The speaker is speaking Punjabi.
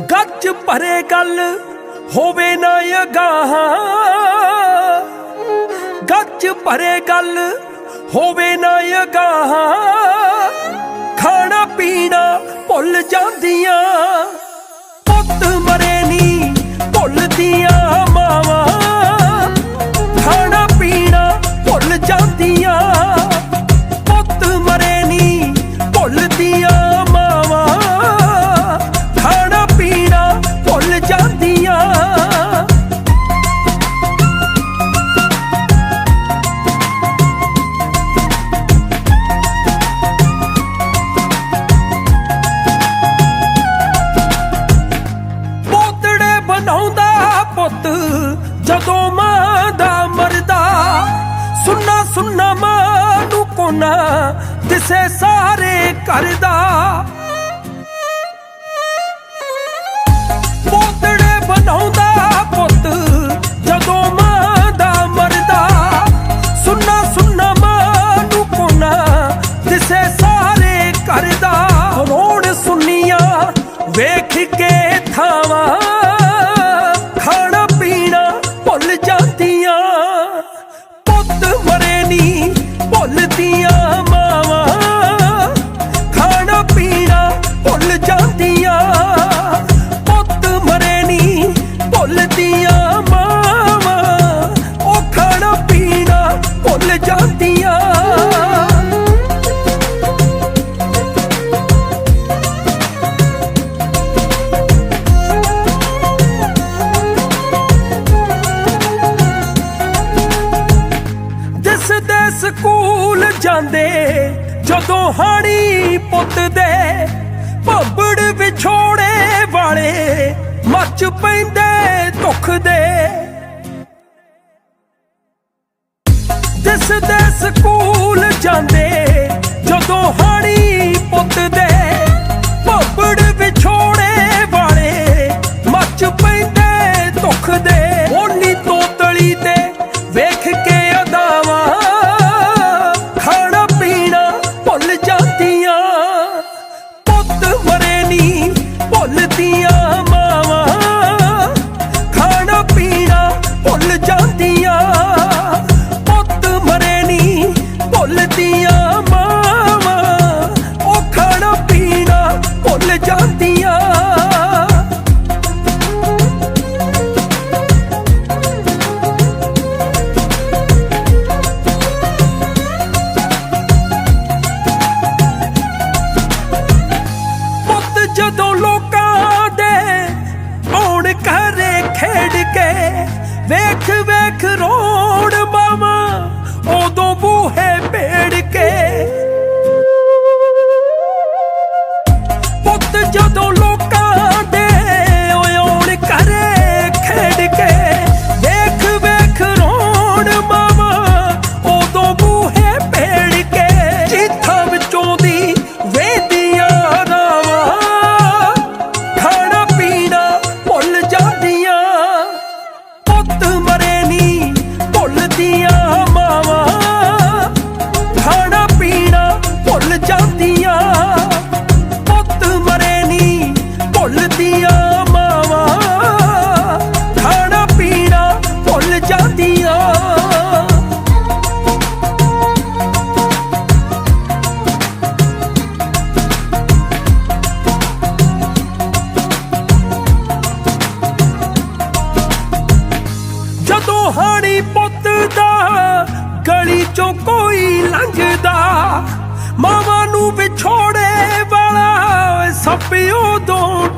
ਗੱਜ ਭਰੇ ਗੱਲ ਹੋਵੇ ਨਾ ਅਗਾਹਾਂ। ਗੱਜ ਭਰੇ ਗੱਲ ਹੋਵੇ ਨਾ ਅਗਾਹਾਂ। ਖਾਣਾ ਪੀਣਾ ਭੁੱਲ ਜਾਂਦੀਆਂ। ਪੁੱਤ ਮਰੇ ਨਹੀਂ ਭੁੱਲਦੀਆਂ। ਪੁੱਤ, ਜਦੋਂ ਮਾਂ ਦਾ ਮਰਦਾ ਸੁੰਨਾ ਸੁੰਨਾ ਮਾਂ ਨੂੰ ਕੋਨਾ ਦਿਸੇ ਸਾਰੇ ਕਰਦਾ। ਪੋਤੜੇ ਬਣਾਉਂਦਾ ਪੁੱਤ, ਜਦੋਂ ਮਾਂ ਦਾ ਮਰਦਾ ਸੁੰਨਾ ਸੁੰਨਾ ਮਾਂ ਨੂੰ ਕੋਨਾ ਦਿਸੇ ਸਾਰੇ ਕਰਦਾ। ਰੋਣ ਸੁਨੀਆਂ ਵੇਖ ਕੇ ਥਾਵਾਂ ਜਾਂਦੇ, ਜਦੋਂ ਹਾਣੀ ਪੁੱਤ ਦੇ ਭੰਬੜ ਵਿਛੋੜੇ ਵਾਲੇ ਮੱਚ ਪੈਂਦੇ ਦੁੱਖ ਦੇ। ਜਿਸ ਦੇ ਸਕੂਲ ਜਾਂਦੇ, ਜਦੋਂ ਭੁੱਲਦੀਆਂ ਮਾਵਾਂ, ਉਹ ਖਾਣਾ ਪੀਣਾ ਭੁੱਲ ਜਾਂਦੀਆਂ। ਪੁੱਤ ਜਦੋਂ ਲੋਕਾਂ ਦੇ ਆਉਣ ਘਰੇ ਖੇਡ ਕੇ ਵੇਖ ਬੂਹੇ ਪੇੜ ਕੇ ਜਦੋਂ ਪੁੱਤ ਦਾ ਗਲੀ ਚੋਂ ਕੋਈ ਲੰਘਦਾ। ਮਾਵਾਂ ਨੂੰ ਵਿਛੋੜੇ ਵਾਲਾ ਸੱਪ ਉਦੋਂ ਡੰਗਦਾ